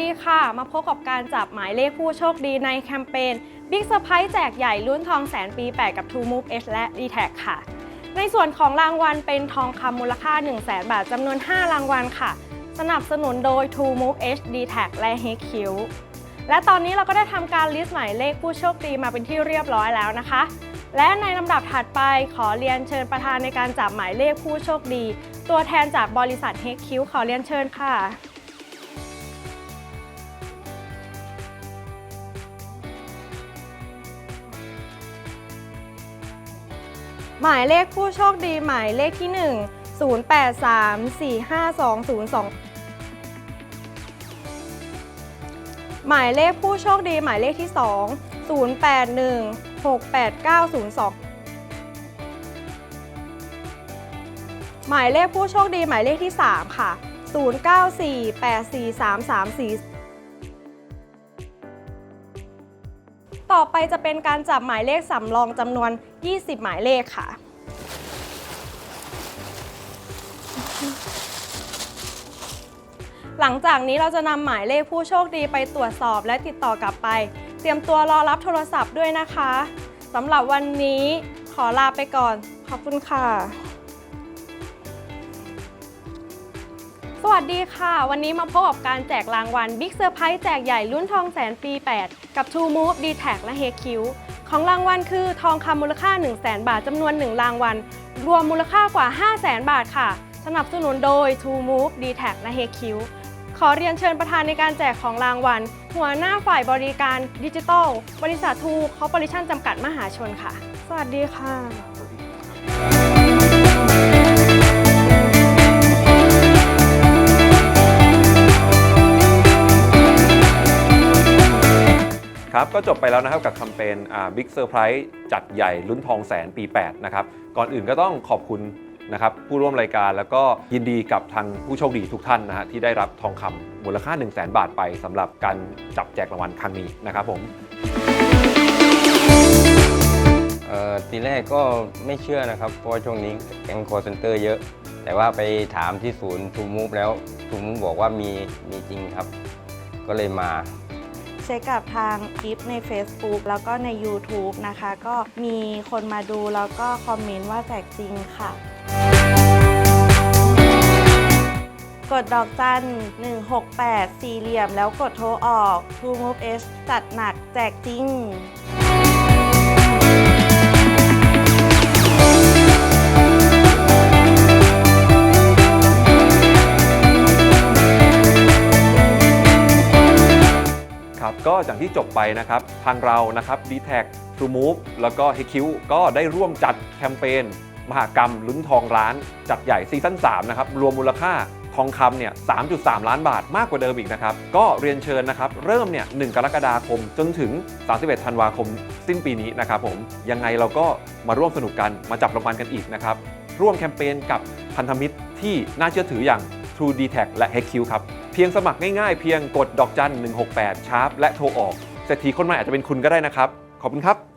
ดีค่ะ มาพบกับการจับหมายเลขผู้โชคดีในแคมเปญ Big Surprise แจกใหญ่ลุ้นทองแสนปี 8 กับ True Move H และ d t แทค่ะ ในส่วนของรางวัลเป็นทองคำมูลค่า 1 0 0 0 0แบาทจำนวน 5 รางวัลค่ะ สนับสนุนโดย True Move H d t แทและ h q และตอนนี้เราก็ได้ทำการลิสต์หมายเลขผู้โชคดีมาเป็นที่เรียบร้อยแล้วนะคะ และในลำดับถัดไปขอเรียนเชิญประธานในการจับหมายเลขผู้โชคดี ตัวแทนจากบริษัท h q ขอเรียนเชิญค่ะ หมายเลขผู้โชคดีหมายเลขที่ 1 08345202 หมายเลขผู้โชคดีหมายเลขที่ 2 08168902 หมายเลขผู้โชคดีหมายเลขที่ 3 ค่ะ 09484334 ต่อไปจะเป็นการจับหมายเลขสำรองจำนวน 20 หมายเลขค่ะ หลังจากนี้เราจะนำหมายเลขผู้โชคดีไปตรวจสอบและติดต่อกลับไป เตรียมตัวรอรับโทรศัพท์ด้วยนะคะสำหรับวันนี้ขอลาไปก่อน ขอบคุณค่ะ วัสดีค่ะ วันนี้มาพบกับการแจกรางวัล Big Surprise แจกใหญ่รุ่นทองแสนปี 8 กับ True Move d t a c และ h q ของรางวัลคือทองคำมูลค่า 1 0 0 0 0แบาทจำนวน 1 รางวัล รวมมูลค่ากว่า 5 0 0 0 0 0 บาทค่ะ สนับสนุนโดย True Move d t a c และ h q ขอเรียนเชิญประธานในการแจกของรางวัล หัวหน้าฝ่ายบริการดิจิทัล บริษัททูคอร์ปอเรชั่นจำกัดมหาชนค่ะ สวัสดีค่ะ ครับก็จบไปแล้วนะครับกับแคมเปญบิ๊กเซอร์ไพรส์จัดใหญ่ลุ้นทองแสนปี 8 นะครับ ก่อนอื่นก็ต้องขอบคุณนะครับผู้ร่วมรายการแล้วก็ยินดีกับทางผู้โชคดีทุกท่านนะฮะที่ได้รับทองคำมูลค่า 1 0 0 0 0แบาทไปสำหรับการจับแจกรางวัลครั้งนี้นะครับผมเอ่อทีแรกก็ไม่เชื่อนะครับ เพราะว่าช่วงนี้แก๊งคอร์เซนเตอร์เยอะ แต่ว่าไปถามที่ศูนย์ทูมูฟแล้วทูมูฟบอกว่ามีมีจริงครับ ก็เลยมา เช็คกับทางคลิปใน Facebook แล้วก็ใน YouTube นะคะ ก็มีคนมาดูแล้วก็คอมเมนต์ว่าแจกจริงค่ะ กดดอกจัน 168 สี่เหลี่ยม แล้วกดโทรออก True Move S จัดหนักแจกจริง ครับก็อย่างที่จบไปนะครับทางเรานะครับ d t แท True Move แล้วก็ h q ก็ได้ร่วมจัดแคมเปญมหากรรมลุ้นทองล้าน จัดใหญ่ซีซั่น3นะครับรวมมูลค่าทองคำเนี่ย 3.3 ล้านบาทมากกว่าเดิมอีกนะครับ ก็เรียนเชิญนะครับ เริ่มเนี่ย 1 กรกฎาคมจนถึง 31 ธันวาคมสิ้นปีนี้นะครับผม ยังไงเราก็มาร่วมสนุกกัน มาจับรางวัลกันอีกนะครับ ร่วมแคมเปญกับพันธมิตรที่น่าเชื่อถืออย่าง True d t a c และ h q ครับ เพียงสมัครง่ายๆ เพียงกดดอกจัน 168 ชาร์ปและโทรออกเศรษฐีคนใหม่อาจจะเป็นคุณก็ได้นะครับ ขอบคุณครับ